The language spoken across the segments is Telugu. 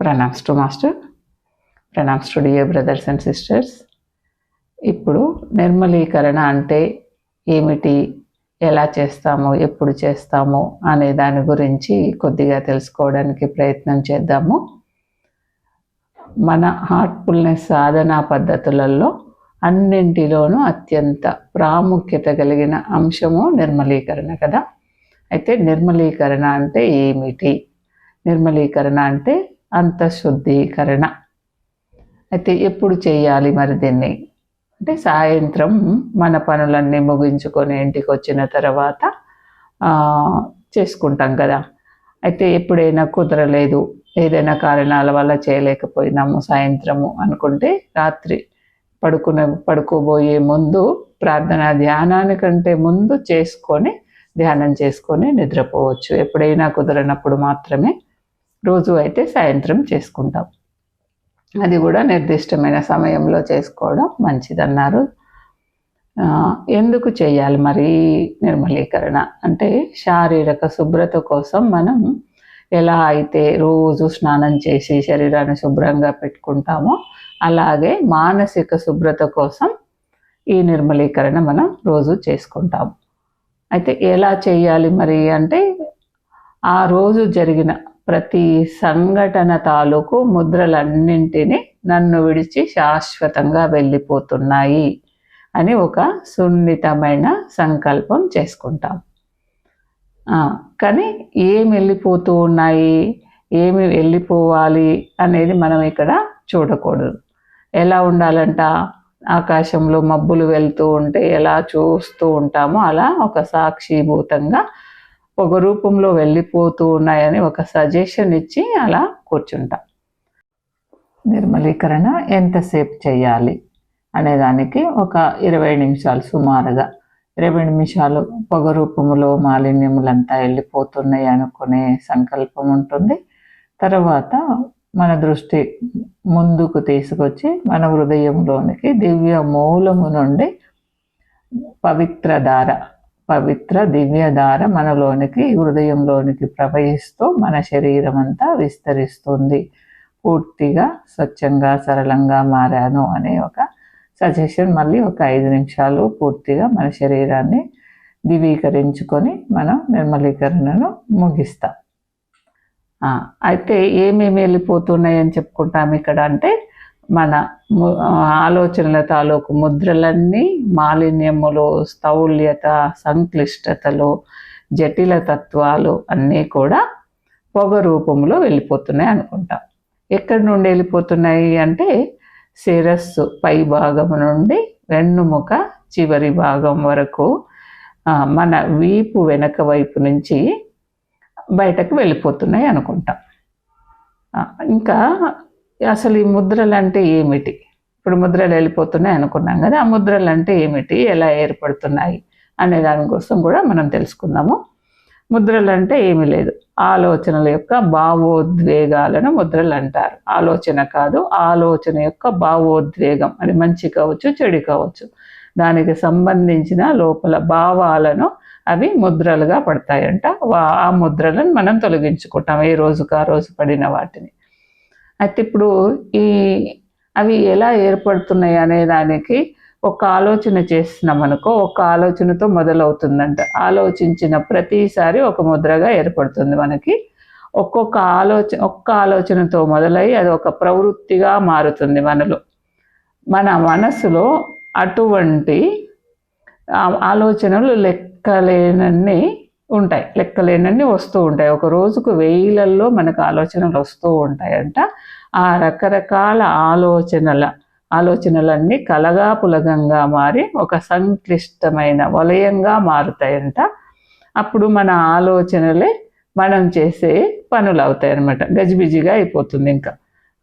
Pranams to master. Pranams to dear brothers and sisters. ఇప్పుడు నిర్మలీకరణ అంటే ఏమిటి? ఎలా చేస్తాము? ఎప్పుడు చేస్తాము? అనే దాని గురించి కొద్దిగా తెలుసుకోవడానికి ప్రయత్నం చేద్దాము. మన హార్ట్ఫుల్నెస్ సాధనా పద్ధతులలో అన్నింటిలోనూ అత్యంత ప్రాముఖ్యత కలిగిన అంశము నిర్మలీకరణ కదా. అయితే నిర్మలీకరణ అంటే ఏమిటి? నిర్మలీకరణ అంటే అంతఃశుద్ధీకరణ అయితే ఎప్పుడు చేయాలి మరి దీన్ని? అంటే సాయంత్రం మన పనులన్నీ ముగించుకొని ఇంటికి వచ్చిన తర్వాత చేసుకుంటాం కదా. అయితే ఎప్పుడైనా కుదరలేదు. ఏదైనా కారణాల వల్ల చేయలేకపోయినాము సాయంత్రము అనుకుంటే రాత్రి పడుకునే పడుకోబోయే ముందు ప్రార్థన ధ్యానానికంటే ముందు చేసుకొని ధ్యానం చేసుకొని నిద్రపోవచ్చు. ఎప్పుడైనా కుదరనప్పుడు మాత్రమే రోజు అయితే సాయంత్రం చేసుకుంటాం. అది కూడా నిర్దిష్టమైన సమయంలో చేసుకోవడం మంచిదన్నారు. ఎందుకు చేయాలి మరి నిర్మలీకరణ? అంటే శారీరక శుభ్రత కోసం మనం ఎలా అయితే రోజు స్నానం చేసి శరీరాన్ని శుభ్రంగా పెట్టుకుంటామో అలాగే మానసిక శుభ్రత కోసం ఈ నిర్మలీకరణ మనం రోజు చేసుకుంటాము అయితే ఎలా చేయాలి మరి అంటే ఆ రోజు జరిగిన ప్రతి సంఘటన తాలూకు ముద్రలన్నింటినీ నన్ను విడిచి శాశ్వతంగా వెళ్ళిపోతున్నాయి అని ఒక సున్నితమైన సంకల్పం చేసుకుంటాం. కానీ ఏమి వెళ్ళిపోతూ ఉన్నాయి? ఏమి వెళ్ళిపోవాలి అనేది మనం ఇక్కడ చూడకూడదు. ఎలా ఉండాలంట? ఆకాశంలో మబ్బులు వెళ్తూ ఉంటే ఎలా చూస్తూ ఉంటామో అలా ఒక సాక్షిభూతంగా ఒక రూపంలో వెళ్ళిపోతూ ఉన్నాయని ఒక సజెషన్ ఇచ్చి అలా కూర్చుంటాం. నిర్మలీకరణ ఎంతసేపు చేయాలి అనేదానికి ఒక ఇరవై నిమిషాలు సుమారుగా. ఇరవై నిమిషాలు పొగ రూపంలో మాలిన్యములంతా వెళ్ళిపోతున్నాయి అనుకునే సంకల్పం ఉంటుంది. తర్వాత మన దృష్టి ముందుకు తీసుకొచ్చి మన హృదయంలోనికి దివ్య మూలము నుండి పవిత్ర ధార పవిత్ర దివ్యధార మనలోనికి హృదయంలోనికి ప్రవహిస్తూ మన శరీరం అంతా విస్తరిస్తుంది. పూర్తిగా స్వచ్ఛంగా సరళంగా మారాను అనే ఒక సజెషన్ మళ్ళీ ఒక ఐదు నిమిషాలు పూర్తిగా మన శరీరాన్ని దివీకరించుకొని మనం నిర్మలీకరణను ముగిస్తాం. అయితే ఏమేమి వెళ్ళిపోతున్నాయి అని చెప్పుకుంటాం ఇక్కడ అంటే మన ఆలోచనల తాలూకు ముద్రలన్నీ మాలిన్యములు స్థౌల్యత సంక్లిష్టతలు జటిల తత్వాలు అన్నీ కూడా పొగ రూపంలో వెళ్ళిపోతున్నాయి అనుకుంటాం. ఎక్కడి నుండి వెళ్ళిపోతున్నాయి అంటే శిరస్సు పై భాగం నుండి వెన్నుముక చివరి భాగం వరకు మన వీపు వెనక వైపు నుంచి బయటకు వెళ్ళిపోతున్నాయి అనుకుంటాం. ఇంకా అసలు ఈ ముద్రలు అంటే ఏమిటి? ఇప్పుడు ముద్రలు వెళ్ళిపోతున్నాయి అనుకున్నాం కదా ఆ ముద్రలు అంటే ఏమిటి? ఎలా ఏర్పడుతున్నాయి? అనే దానికోసం కూడా మనం తెలుసుకుందాము. ముద్రలు అంటే ఏమీ లేదు. ఆలోచనల యొక్క భావోద్వేగాలను ముద్రలు అంటారు. ఆలోచన కాదు ఆలోచన యొక్క భావోద్వేగం. అది మంచి కావచ్చు చెడు కావచ్చు. దానికి సంబంధించిన లోపల భావాలను అవి ముద్రలుగా పడతాయంట. ఆ ముద్రలను మనం తొలగించుకుంటాం. ఏ రోజుకు ఆ రోజు పడిన వాటిని. అయితే ఇప్పుడు ఈ అవి ఎలా ఏర్పడుతున్నాయి అనే దానికి ఒక ఆలోచన చేస్తున్నాం అనుకో ఒక ఆలోచనతో మొదలవుతుందంట. ఆలోచించిన ప్రతిసారి ఒక ముద్రగా ఏర్పడుతుంది మనకి. ఒక్కొక్క ఆలోచన ఒక్క ఆలోచనతో మొదలై అది ఒక ప్రవృత్తిగా మారుతుంది మనలో. మన మనసులో అటువంటి ఆలోచనలు లెక్కలేనన్ని ఉంటాయి. లెక్కలేనన్ని వస్తూ ఉంటాయి. ఒక రోజుకు వేలల్లో మనకు ఆలోచనలు వస్తూ ఉంటాయంట. ఆ రకరకాల ఆలోచనల ఆలోచనలన్నీ కలగా పులగంగా మారి ఒక సంక్లిష్టమైన వలయంగా మారుతాయంట. అప్పుడు మన ఆలోచనలే మనం చేసే పనులు అవుతాయి అనమాట గజిబిజిగా అయిపోతుంది ఇంకా.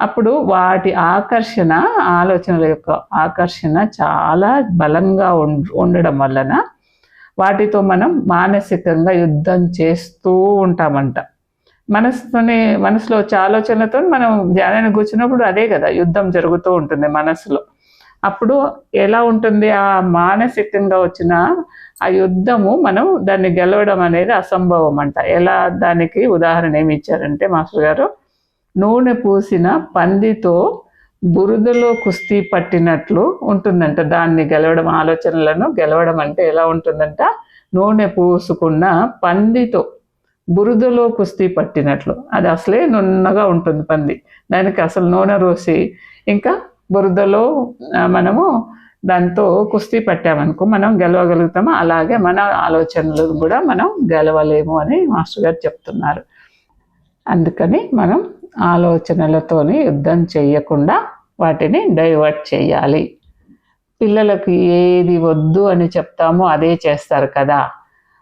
అప్పుడు వాటి ఆకర్షణ ఆలోచనల యొక్క ఆకర్షణ చాలా బలంగా ఉం- ఉండడం వలన వాటితో మనం మానసికంగా యుద్ధం చేస్తూ ఉంటామంట. మనసుతోనే మనసులో వచ్చే ఆలోచనలతో మనం ధ్యానానికి కూర్చున్నప్పుడు అదే కదా యుద్ధం జరుగుతూ ఉంటుంది మనసులో. అప్పుడు ఎలా ఉంటుంది? ఆ మానసికంగా వచ్చిన ఆ యుద్ధము మనం దాన్ని గెలవడం అనేది అసంభవం అంట. ఎలా దానికి ఉదాహరణ ఏమి ఇచ్చారంటే మాస్టర్ గారు నూనె పూసిన పందితో బురదలో కుస్తీ పట్టినట్లు ఉంటుందంట. దాన్ని గెలవడం ఆలోచనలను గెలవడం అంటే ఎలా ఉంటుందంట? నూనె పూసుకున్న పందితో బురదలో కుస్తీ పట్టినట్లు. అది అసలే నున్నగా ఉంటుంది పంది. దానికి అసలు నూనె రోసి ఇంకా బురదలో మనము దాంతో కుస్తీ పట్టామనుకో మనం గెలవగలుగుతామో? అలాగే మన ఆలోచనలు కూడా మనం గెలవలేము అని మాస్టర్ గారు చెప్తున్నారు. అందుకని మనం ఆలోచనలతోని యుద్ధం చేయకుండా వాటిని డైవర్ట్ చేయాలి. పిల్లలకు ఏది వద్దు అని చెప్తామో అదే చేస్తారు కదా.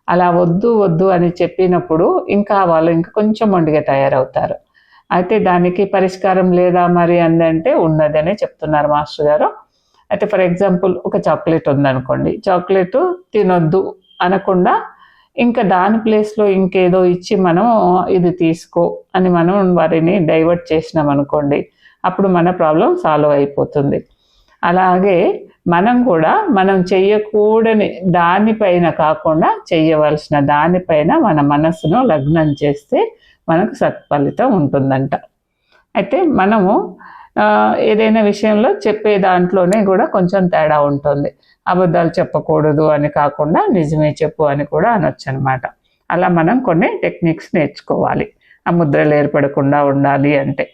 అలా వద్దు వద్దు అని చెప్పినప్పుడు ఇంకా వాళ్ళు ఇంకా కొంచెం మొండిగా తయారవుతారు. అయితే దానికి పరిష్కారం లేదా మరి అందంటే ఉన్నదనే చెప్తున్నారు మాస్టర్ గారు. అయితే ఫర్ ఎగ్జాంపుల్ ఒక చాక్లెట్ ఉందనుకోండి. చాక్లెట్ తినొద్దు అనకుండా ఇంకా దాని ప్లేస్లో ఇంకేదో ఇచ్చి మనం ఇది తీసుకో అని మనం వారిని డైవర్ట్ చేసినాం అనుకోండి అప్పుడు మన ప్రాబ్లం సాల్వ్ అయిపోతుంది. అలాగే మనం కూడా మనం చెయ్యకూడని దానిపైన కాకుండా చెయ్యవలసిన దానిపైన మన మనసును లగ్నం చేస్తే మనకు సత్ఫలితం ఉంటుందంట. అయితే మనము ఏదైనా విషయంలో చెప్పే దాంట్లోనే కూడా కొంచెం తేడా ఉంటుంది. అబద్ధాలు చెప్పకూడదు అని కాకుండా నిజమే చెప్పు అని కూడా అనొచ్చు అనమాట అలా మనం కొన్ని టెక్నిక్స్ నేర్చుకోవాలి. ఆ ముద్రలు ఏర్పడకుండా ఉండాలి అంటే.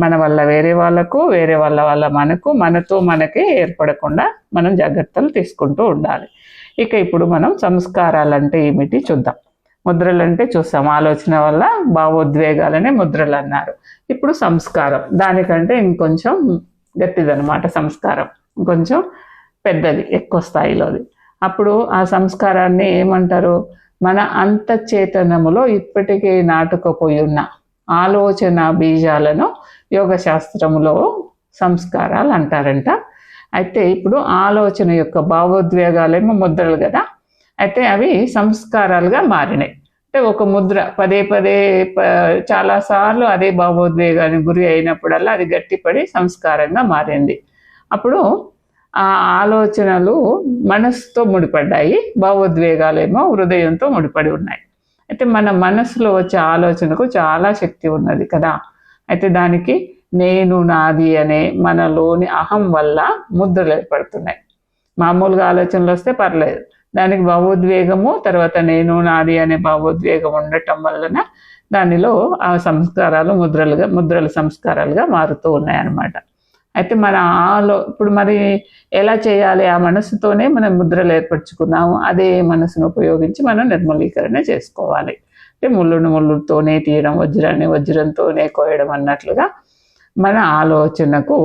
మన వల్ల వేరే వాళ్ళకు వేరే వాళ్ళ వల్ల మనకు మనతో మనకి ఏర్పడకుండా మనం జాగ్రత్తలు తీసుకుంటూ ఉండాలి. ఇక ఇప్పుడు మనం సంస్కారాలంటే ఏమిటి చూద్దాం. ముద్రలు అంటే చూసాం ఆలోచన వల్ల భావోద్వేగాలనే ముద్రలు అన్నారు. ఇప్పుడు సంస్కారం. దానికంటే ఇంకొంచెం గట్టిదనమాట సంస్కారం. ఇంకొంచెం పెద్దది ఎక్కువ స్థాయిలోది. అప్పుడు ఆ సంస్కారాన్ని ఏమంటారు? మన అంతఃచేతనములో ఇప్పటికే నాటుకుపోయి ఉన్న ఆలోచన బీజాలను యోగ శాస్త్రములో సంస్కారాలు అంటారంట. అయితే ఇప్పుడు ఆలోచన యొక్క భావోద్వేగాలేమో ముద్రలు కదా. అయితే అవి సంస్కారాలుగా మారినాయి. అంటే ఒక ముద్ర పదే పదే ప- చాలాసార్లు అదే భావోద్వేగానికి గురి అయినప్పుడల్లా అది గట్టిపడి సంస్కారంగా మారింది. అప్పుడు ఆ ఆలోచనలు మనసుతో ముడిపడ్డాయి భావోద్వేగాలేమో హృదయంతో ముడిపడి ఉన్నాయి. అయితే మన మనసులో వచ్చే ఆలోచనకు చాలా శక్తి ఉన్నది కదా. అయితే దానికి నేను నాది అనే మనలోని అహం వల్ల ముద్రలు ఏర్పడుతున్నాయి. మామూలుగా ఆలోచనలు వస్తే పర్లేదు. దానికి భావోద్వేగము తర్వాత నేను నాది అనే భావోద్వేగం ఉండటం వలన దానిలో ఆ సంస్కారాలు ముద్రలుగా ముద్రల సంస్కారాలుగా మారుతూ ఉన్నాయన్నమాట. అయితే మన ఆలో ఇప్పుడు మరి ఎలా చేయాలి ఆ మనసుతోనే మనం ముద్రలు ఏర్పరచుకున్నాము అదే మనసును ఉపయోగించి మనం నిర్మలీకరణ చేసుకోవాలి. అంటే ముళ్ళును ముళ్ళుతోనే తీయడం వజ్రాన్ని వజ్రంతోనే కోయడం అన్నట్లుగా మన ఆలోచనకు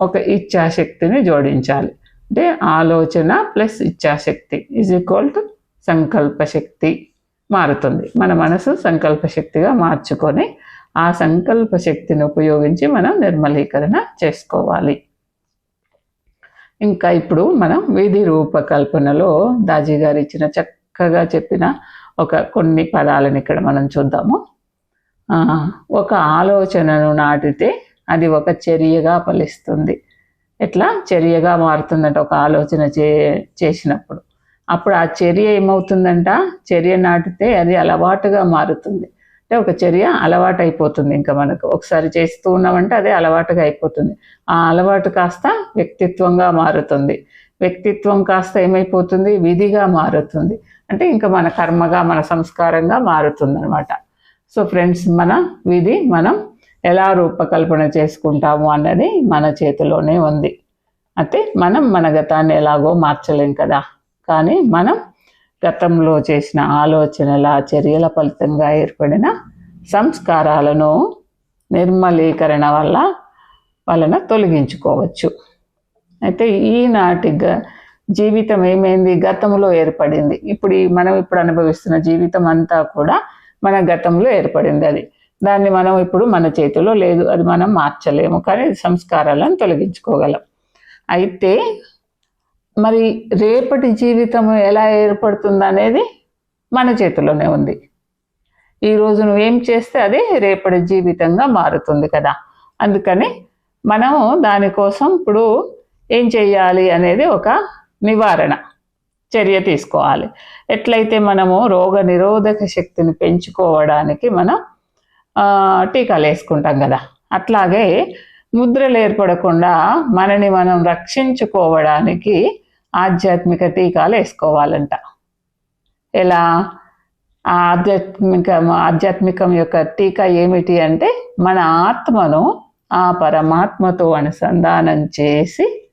ఒక ఇచ్ఛాశక్తిని జోడించాలి. అంటే ఆలోచన ప్లస్ ఇచ్ఛాశక్తి ఈజ్ ఈక్వల్ టు సంకల్ప శక్తి మారుతుంది. మన మనసు సంకల్ప శక్తిగా మార్చుకొని ఆ సంకల్ప శక్తిని ఉపయోగించి మనం నిర్మలీకరణ చేసుకోవాలి. ఇంకా ఇప్పుడు మనం విధి రూపకల్పనలో దాజీ గారు ఇచ్చిన చక్కగా చెప్పిన ఒక కొన్ని పదాలను ఇక్కడ మనం చూద్దాము. ఒక ఆలోచనను నాటితే అది ఒక చర్యగా ఫలిస్తుంది. ఎట్లా? చర్యగా మారుతుందంట ఒక ఆలోచన చే చేసినప్పుడు. అప్పుడు ఆ చర్య ఏమవుతుందంట? చర్య నాటితే అది అలవాటుగా మారుతుంది. అంటే ఒక చర్య అలవాటు అయిపోతుంది ఇంకా మనకు. ఒకసారి చేస్తూ ఉన్నామంటే అదే అలవాటుగా అయిపోతుంది. ఆ అలవాటు కాస్త వ్యక్తిత్వంగా మారుతుంది. వ్యక్తిత్వం కాస్త ఏమైపోతుంది? విధిగా మారుతుంది. అంటే ఇంకా మన కర్మగా మన సంస్కారంగా మారుతుంది అనమాట సో ఫ్రెండ్స్ మన విధి మనం ఎలా రూపకల్పన చేసుకుంటాము అన్నది మన చేతిలోనే ఉంది. అయితే మనం మన గతాన్ని ఎలాగో మార్చలేం కదా. కానీ మనం గతంలో చేసిన ఆలోచనల చర్యల ఫలితంగా ఏర్పడిన సంస్కారాలను నిర్మలీకరణ వల్ల వలన తొలగించుకోవచ్చు. అయితే ఈనాటి గ జీవితం ఏమైంది? గతంలో ఏర్పడింది. ఇప్పుడు ఈ మనం ఇప్పుడు అనుభవిస్తున్న జీవితం అంతా కూడా మన గతంలో ఏర్పడింది అది. దాన్ని మనం ఇప్పుడు మన చేతిలో లేదు. అది మనం మార్చలేము. కానీ సంస్కారాలను తొలగించుకోగలం. అయితే మరి రేపటి జీవితం ఎలా ఏర్పడుతుంది అనేది మన చేతిలోనే ఉంది. ఈ రోజు నువ్వేం చేస్తే అది రేపటి జీవితంగా మారుతుంది కదా. అందుకని మనము దానికోసం ఇప్పుడు ఏం చేయాలి అనేది ఒక నివారణ చర్య తీసుకోవాలి. ఎట్లయితే మనము రోగ నిరోధక శక్తిని పెంచుకోవడానికి మనం టీకాలు వేసుకుంటాం కదా. అట్లాగే ముద్రలు ఏర్పడకుండా మనని మనం రక్షించుకోవడానికి ఆధ్యాత్మిక టీకాలు వేసుకోవాలంట. ఎలా? ఆధ్యాత్మిక ఆధ్యాత్మికం యొక్క టీకా ఏమిటి అంటే మన ఆత్మను ఆ పరమాత్మతో అనుసంధానం చేసి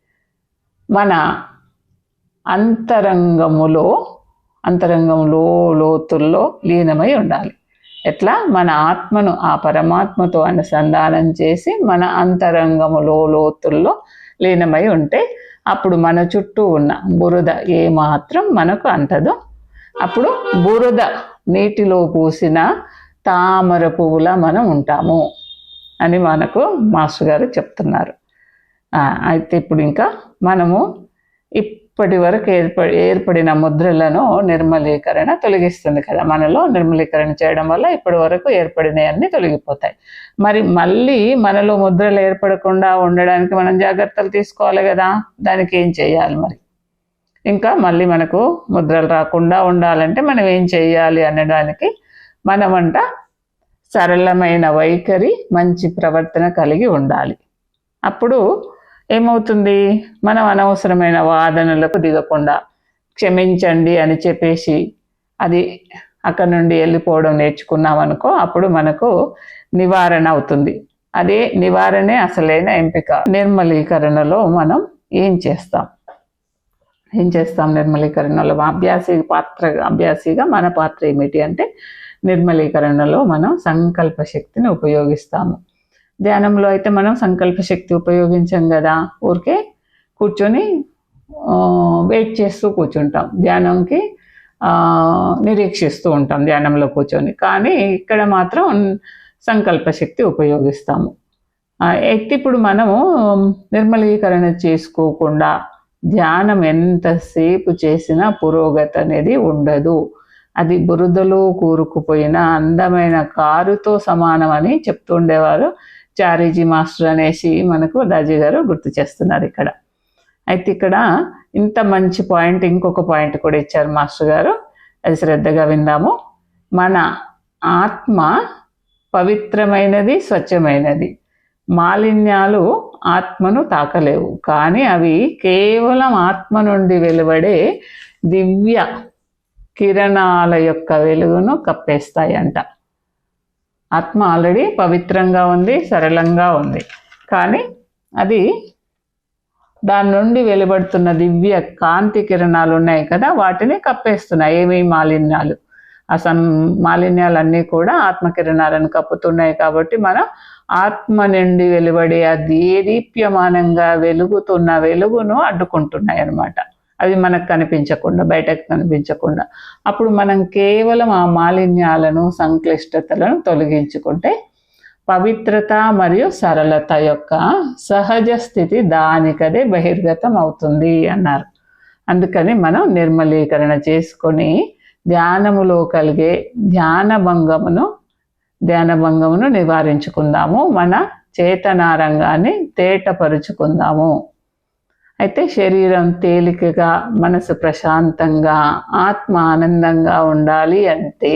మన అంతరంగములో అంతరంగంలో లోతుల్లో లీనమై ఉండాలి. ఎట్లా? మన ఆత్మను ఆ పరమాత్మతో అనుసంధానం చేసి మన అంతరంగములో లోతుల్లో లీనమై ఉంటే అప్పుడు మన చుట్టూ ఉన్న బురద ఏ మాత్రం మనకు అంటదో అప్పుడు బురద నీటిలో పూసిన తామర పువ్వులా మనం ఉంటాము అని మనకు మాస్టర్ గారు చెప్తున్నారు. అయితే ఇప్పుడు ఇంకా మనము ఇప్పటి వరకు ఏర్పడి ఏర్పడిన ముద్రలను నిర్మలీకరణ తొలగిస్తుంది కదా. మనలో నిర్మలీకరణ చేయడం వల్ల ఇప్పటి వరకు ఏర్పడినవన్నీ తొలగిపోతాయి. మరి మళ్ళీ మనలో ముద్రలు ఏర్పడకుండా ఉండడానికి మనం జాగ్రత్తలు తీసుకోవాలి కదా. దానికి ఏం చేయాలి మరి? ఇంకా మళ్ళీ మనకు ముద్రలు రాకుండా ఉండాలంటే మనం ఏం చేయాలి అనడానికి మనమంట సరళమైన వైఖరి మంచి ప్రవర్తన కలిగి ఉండాలి. అప్పుడు ఏమవుతుంది? మనం అనవసరమైన వాదనలకు దిగకుండా క్షమించండి అని చెప్పేసి అది అక్కడ నుండి వెళ్ళిపోవడం నేర్చుకున్నాం అనుకో అప్పుడు మనకు నివారణ అవుతుంది. అదే నివారణే అసలైన ఎంపిక. నిర్మలీకరణలో మనం ఏం చేస్తాం? ఏం చేస్తాం నిర్మలీకరణలో? అభ్యాసి పాత్ర అభ్యాసిగా మన పాత్ర ఏమిటి అంటే నిర్మలీకరణలో మనం సంకల్ప శక్తిని ఉపయోగిస్తాము. ధ్యానంలో అయితే మనం సంకల్ప శక్తి ఉపయోగించాం కదా. ఊరికే కూర్చొని వెయిట్ చేస్తూ కూర్చుంటాం. ధ్యానంకి నిరీక్షిస్తూ ఉంటాం ధ్యానంలో కూర్చొని. కానీ ఇక్కడ మాత్రం సంకల్ప శక్తి ఉపయోగిస్తాము. అయితే ఇప్పుడు మనము నిర్మలీకరణ చేసుకోకుండా ధ్యానం ఎంతసేపు చేసినా పురోగతి అనేది ఉండదు. అది బురదలో కూరుకుపోయిన అందమైన కారుతో సమానం అని చెప్తుండేవారు. చారీజీ మాస్టర్ అనేసి మనకు దాజీ గారు గుర్తు చేస్తున్నారు ఇక్కడ. అయితే ఇక్కడ ఇంత మంచి పాయింట్ ఇంకొక పాయింట్ కూడా ఇచ్చారు మాస్టర్ గారు. అది శ్రద్ధగా విందాము. మన ఆత్మ పవిత్రమైనది స్వచ్ఛమైనది. మాలిన్యాలు ఆత్మను తాకలేవు. కానీ అవి కేవలం ఆత్మ నుండి వెలువడే దివ్య కిరణాల యొక్క వెలుగును కప్పేస్తాయంట. ఆత్మ ఆల్రెడీ పవిత్రంగా ఉంది సరళంగా ఉంది. కానీ అది దాని నుండి వెలువడుతున్న దివ్య కాంతి కిరణాలు ఉన్నాయి కదా వాటిని కప్పేస్తున్నాయి. ఏమీ మాలిన్యాలు. ఆ సం మాలిన్యాలన్నీ కూడా ఆత్మకిరణాలను కప్పుతున్నాయి కాబట్టి మనం ఆత్మ నుండి వెలువడే ఆ దేదీప్యమానంగా వెలుగుతున్న వెలుగును అడ్డుకుంటున్నాయి అన్నమాట అవి మనకు కనిపించకుండా బయటకు కనిపించకుండా. అప్పుడు మనం కేవలం ఆ మాలిన్యాలను సంక్లిష్టతలను తొలగించుకుంటే పవిత్రత మరియు సరళత యొక్క సహజ స్థితి దానికదే బహిర్గతం అవుతుంది అన్నారు. అందుకని మనం నిర్మలీకరణ చేసుకొని ధ్యానములో కలిగే ధ్యాన భంగమును ధ్యాన భంగమును నివారించుకుందాము. మన చేతనారంగాన్ని తేటపరుచుకుందాము. అయితే శరీరం తేలికగా మనసు ప్రశాంతంగా ఆత్మ ఆనందంగా ఉండాలి అంటే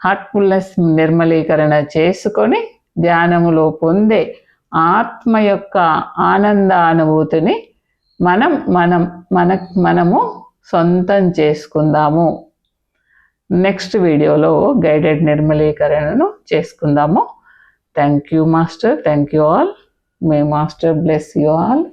హార్ట్ఫుల్నెస్ నిర్మలీకరణ చేసుకొని ధ్యానములో పొందే ఆత్మ యొక్క ఆనందానుభూతిని మనం మనం మన మనము సొంతం చేసుకుందాము. నెక్స్ట్ వీడియోలో గైడెడ్ నిర్మలీకరణను చేసుకుందాము. Thank you master thank you all may master bless you all